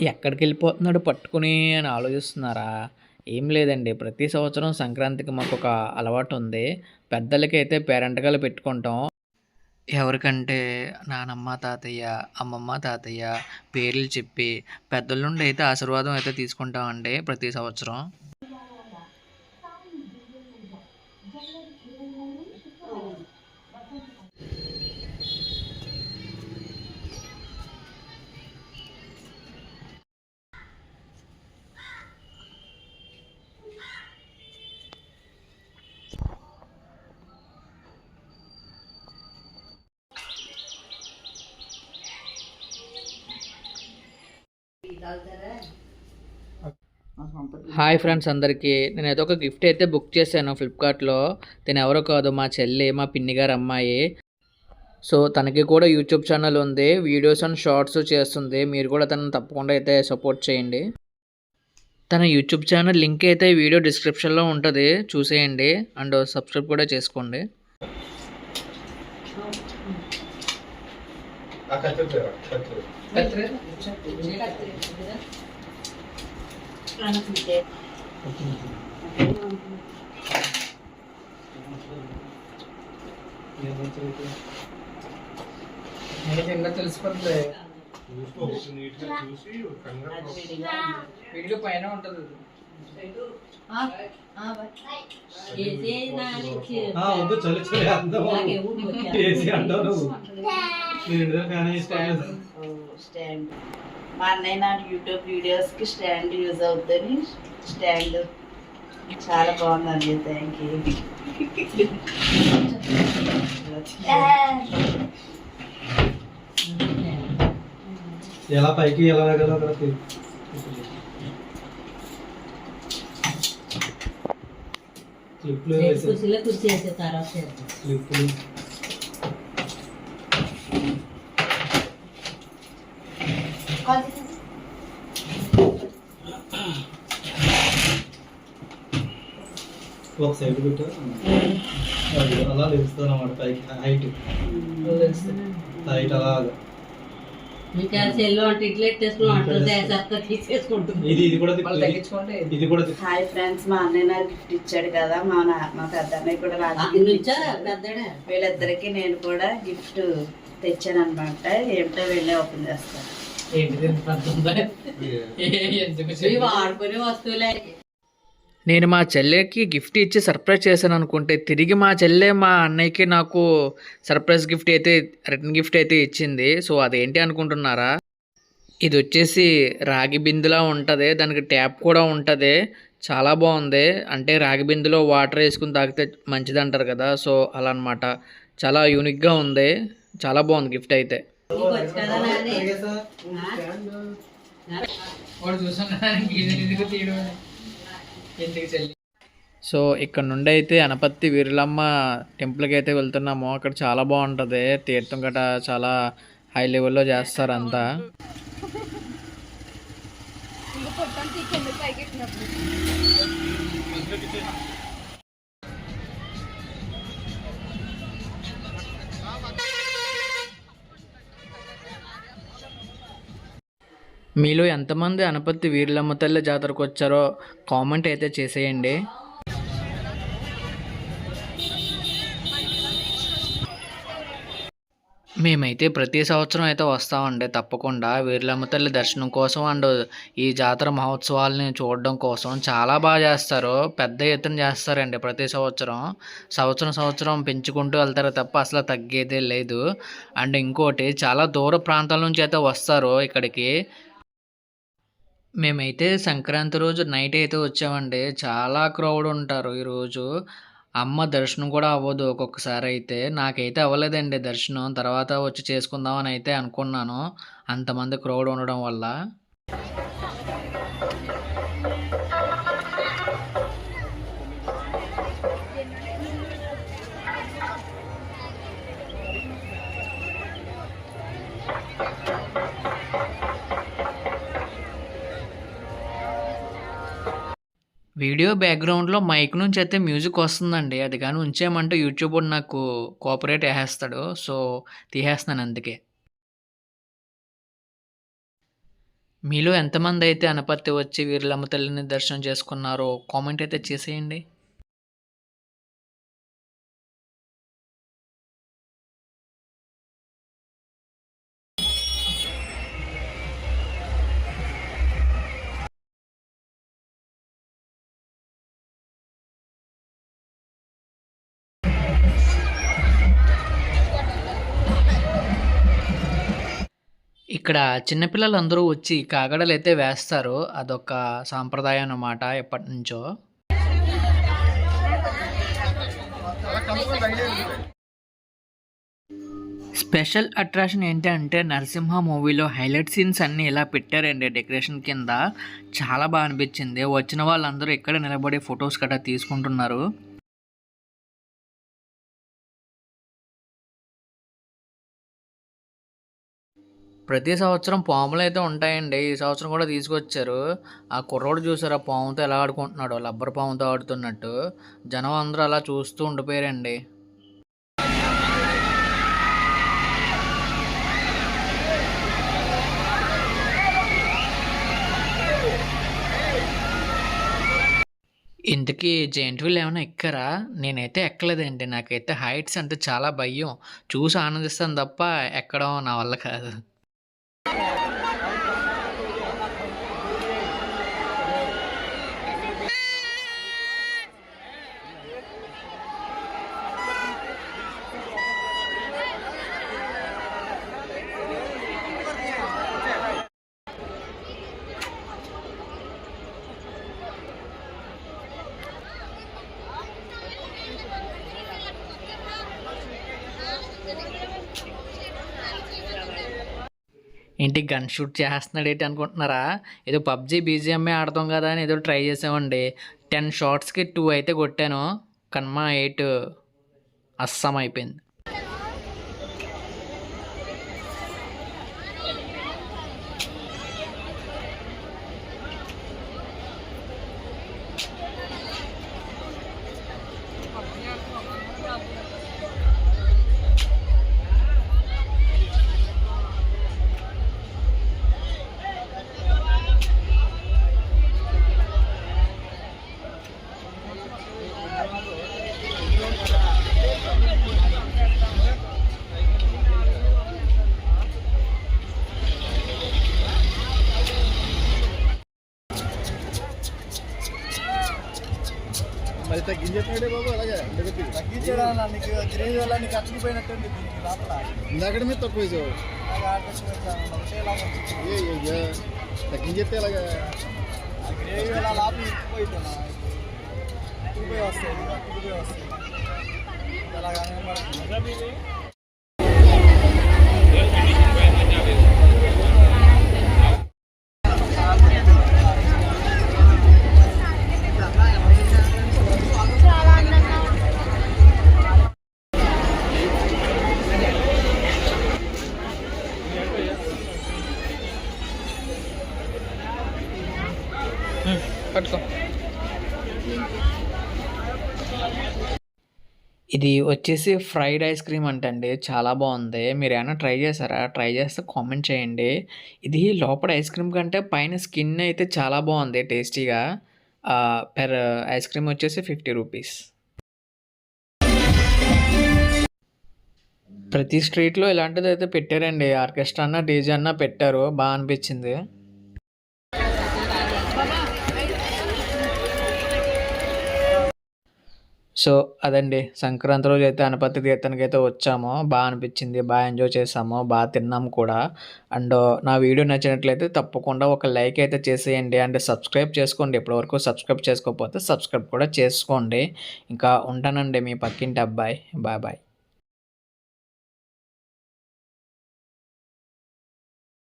ఎక్కడికి వెళ్ళిపోతున్నాడు పట్టుకుని అని ఆలోచిస్తున్నారా? ఏం లేదండి. ప్రతి సంవత్సరం సంక్రాంతికి మాకు ఒక అలవాటు ఉంది పెద్దలకి అయితే పేరెంటకాలు పెట్టుకుంటాం. ఎవరికంటే నానమ్మ తాతయ్య అమ్మమ్మ తాతయ్య పేర్లు చెప్పి పెద్దల నుండి అయితే ఆశీర్వాదం అయితే తీసుకుంటామండి ప్రతి సంవత్సరం. హాయ్ ఫ్రెండ్స్ అందరికీ. నేను ఏదో ఒక గిఫ్ట్ అయితే బుక్ చేశాను ఫ్లిప్కార్ట్లో. తను ఎవరో కాదు మా చెల్లి మా పిన్ని గారు అమ్మాయి. సో తనకి కూడా యూట్యూబ్ ఛానల్ ఉంది వీడియోస్ అండ్ షార్ట్స్ చేస్తుంది. మీరు కూడా తనను తప్పకుండా అయితే సపోర్ట్ చేయండి. తన యూట్యూబ్ ఛానల్ లింక్ అయితే వీడియో డిస్క్రిప్షన్లో ఉంటుంది చూసేయండి. అండ్ సబ్స్క్రైబ్ కూడా చేసుకోండి. ఆ కత్తిరి తేరా, కత్తిరి. తెలిసిపోతుంది చూసుకో, నీట్గా చూసి కంగారు వీడియో పైన ఉంటుంది. చలి చలి అందం ఏసీ అంటావు నువ్వు. స్టాండ్ మా అన్నయ్య నా యూట్యూబ్ వీడియోస్కి స్టాండ్ యూజ్ అవుతుంది స్టాండ్ చాలా బాగుందండి థ్యాంక్ యూ ఎలా పైకి ఎలా వేగలో అక్కడ తీ- క్లిప్లు కుర్చీ వేసే తర్వాత. క్లిప్లు ఒక సైడ్ పెట్టు. అలా లేస్తుంది అన్నమాట పైకి. హైట్ హైట్ అలాగా ఇది ఇది కూడా. ఇది-. హాయ్ ఫ్రెండ్స్ మా అన్నయ్య నాకు గిఫ్ట్ ఇచ్చాడు కదా మా నా మా పెద్ద అన్నయ్య కూడా. పెద్దడా? వీళ్ళిద్దరికి నేను కూడా గిఫ్ట్ తెచ్చాను అనమాట ఏమిటో వెళ్ళి ఓపెన్ చేస్తాను వాడుకునే వస్తువులే. నేను మా చెల్లెకి గిఫ్ట్ ఇచ్చి సర్ప్రైజ్ చేశాను అనుకుంటే తిరిగి మా చెల్లె మా అన్నయ్యకి నాకు సర్ప్రైజ్ గిఫ్ట్ అయితే రిటర్న్ గిఫ్ట్ అయితే ఇచ్చింది. సో అదేంటి అనుకుంటున్నారా? ఇది వచ్చేసి రాగి బిందులా ఉంటుంది. దానికి ట్యాప్ కూడా ఉంటుంది. చాలా బాగుంది. అంటే రాగి బిందులో వాటర్ వేసుకుని తాగితే మంచిది అంటారు కదా. సో అలా అనమాట చాలా యూనిక్గా ఉంది. చాలా బాగుంది గిఫ్ట్ అయితే. సో ఇక్కడ నుండి అయితే అనపత్తి వీరులమ్మ టెంపుల్కి అయితే వెళ్తున్నాము అక్కడ చాలా బాగుంటుంది. తీర్థం గట చాలా హై లెవెల్లో చేస్తారు అంతా మీలో ఎంతమంది అనపత్తి వీరులమ్మ తల్లి జాతరకు వచ్చారో కామెంట్ అయితే చేసేయండి. మేమైతే ప్రతి సంవత్సరం అయితే వస్తామండి తప్పకుండా. వీరులమ్మ తల్లి దర్శనం కోసం అండ్ ఈ జాతర మహోత్సవాలని చూడడం కోసం చాలా బాగా చేస్తారు. పెద్ద ఎత్తున చేస్తారండి ప్రతి సంవత్సరం. సంవత్సరం సంవత్సరం పెంచుకుంటూ వెళ్తారు తప్ప అసలు తగ్గేదే లేదు. అండ్ ఇంకోటి చాలా దూర ప్రాంతాల నుంచి అయితే వస్తారు ఇక్కడికి. మేమైతే సంక్రాంతి రోజు నైట్ అయితే వచ్చామండి. చాలా క్రౌడ్ ఉంటారు ఈరోజు అమ్మ దర్శనం కూడా అవ్వదు ఒక్కొక్కసారి అయితే. నాకైతే అవ్వలేదండి దర్శనం. తర్వాత వచ్చి చేసుకుందామని అయితే అనుకున్నాను. అంతమంది క్రౌడ్ ఉండడం వల్ల. వీడియో బ్యాక్గ్రౌండ్లో మైక్ నుంచి అయితే మ్యూజిక్ వస్తుందండి. అది కానీ ఉంచేయమంటే యూట్యూబ్ నాకు కోఆపరేట్ వేసేస్తాడు సో తీసేస్తున్నాను అందుకే. మీలో ఎంతమంది అయితే అనపత్తి వచ్చి వీర్లమ్మ తల్లిని దర్శనం చేసుకున్నారో కామెంట్ అయితే చేసేయండి. ఇక్కడ చిన్నపిల్లలందరూ వచ్చి కాగడలు అయితే వేస్తారు అదొక సాంప్రదాయం అన్నమాట ఎప్పటి నుంచో స్పెషల్ అట్రాక్షన్ ఏంటి అంటే నరసింహ మూవీలో హైలైట్ సీన్స్ అన్నీ ఇలా పెట్టారండి డెకరేషన్ కింద? చాలా బాగా అనిపించింది. వచ్చిన వాళ్ళందరూ ఇక్కడ నిలబడి ఫొటోస్ గట్రా తీసుకుంటున్నారు? ప్రతి సంవత్సరం పాములు అయితే ఉంటాయండి. ఈ సంవత్సరం కూడా తీసుకొచ్చారు. ఆ కుర్రోడు చూసారు? ఆ పాముతో ఎలా ఆడుకుంటున్నాడు. లబ్బర్ పాముతో ఆడుతున్నట్టు. జనం అందరూ అలా చూస్తూ ఉండిపోయారండి. ఇంతకీ జెయింట్ వీల్ ఏమైనా ఎక్కారా? నేనైతే ఎక్కలేదండి. నాకైతే హైట్స్ అంటే చాలా భయం. చూసి ఆనందిస్తాను తప్ప ఎక్కడం నా వల్ల కాదు. ఏంటి గన్ షూట్ చేస్తున్నాడు ఏంటి అనుకుంటున్నారా? ఏదో పబ్జి బీజిఎంఏ ఆడతాం కదా అని ఏదో ట్రై చేసామండి. టెన్ షార్ట్స్కి టూ అయితే కొట్టాను. కన్మా ఎయిట్ అస్సాం అయిపోయింది మరి బాబు అలాగే తగ్గించడా నీకు గ్రేవీ వల్ల నీకు అచ్చుకుపోయినట్టుంది లోపల ఇందాకడ మీద తక్కువ వేసావు తగ్గించేస్తే అలాగా గ్రేవీ వల్ల లోపల ఇచ్చిపోయిపోయినా ఇచ్చిపోయి వస్తాయి వస్తాయి అలాగే. ఇది వచ్చేసి ఫ్రైడ్ ఐస్ క్రీమ్ అంటండి. చాలా బాగుంది. మీరు ఏమైనా ట్రై చేశారా? ట్రై చేస్తే కామెంట్ చేయండి. ఇది లోపల ఐస్ క్రీమ్ కంటే పైన స్కిన్ అయితే చాలా బాగుంది టేస్టీగా. పెర్ ఐస్ క్రీమ్ వచ్చేసి ఫిఫ్టీ రూపీస్. ప్రతి స్ట్రీట్లో ఇలాంటిది అయితే పెట్టారండి. ఆర్కెస్ట్రా అన్న డీజే అన్న పెట్టారు. బాగా అనిపించింది. సో అదండి. సంక్రాంతి రోజు అయితే అనపతి తీర్థానికి అయితే వచ్చాము. బాగా అనిపించింది. బాగా ఎంజాయ్ చేసాము బాగా తిన్నాము కూడా. అండ్ నా వీడియో నచ్చినట్లయితే తప్పకుండా ఒక లైక్ అయితే చేసేయండి. అండ్ సబ్స్క్రైబ్ చేసుకోండి. ఇప్పటివరకు సబ్స్క్రైబ్ చేసుకోకపోతే సబ్స్క్రైబ్ కూడా చేసుకోండి. ఇంకా ఉంటానండి మీ పక్కింటి అబ్బాయి. Bye bye.